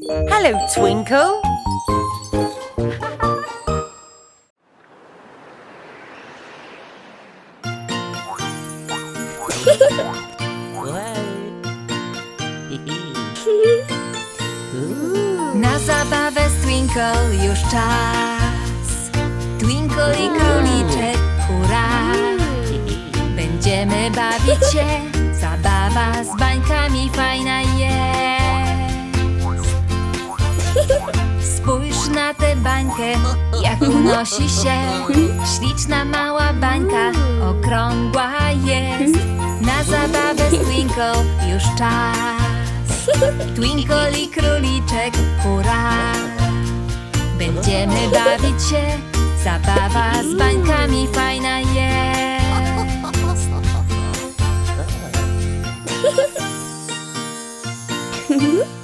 Hello, Twinkle. Na zabawę z Twinkle już czas. Twinkle i króliczek, hurra! Będziemy bawić się, zabawa z bańkami fajna jest. Jak unosi się. Śliczna mała bańka, okrągła jest. Na zabawę z Twinkle już czas. Twinkle i króliczek, hurra! Będziemy bawić się, zabawa z bańkami fajna jest.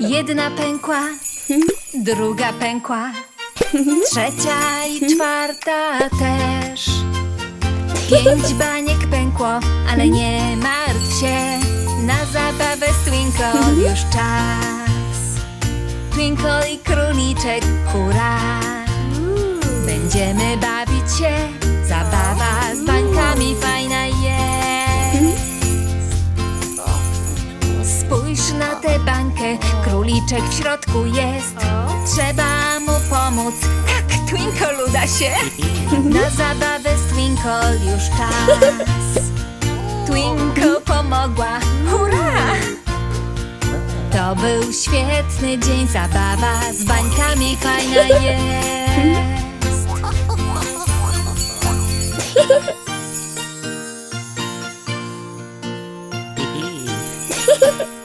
Jedna pękła, druga pękła, trzecia i czwarta też. Pięć baniek pękło, ale nie martw się, na zabawę z Twinkle już czas. Twinkle i króliczek, hurra! Będziemy bawić się, zabawa z bańkami fajna jest. Spójrz na bańkę, króliczek w środku jest. Trzeba mu pomóc. Tak, Twinkle uda się. Na zabawę z Twinkle już czas. Twinkle pomogła. Hurra! To był świetny dzień Zabawa z bańkami fajna jest.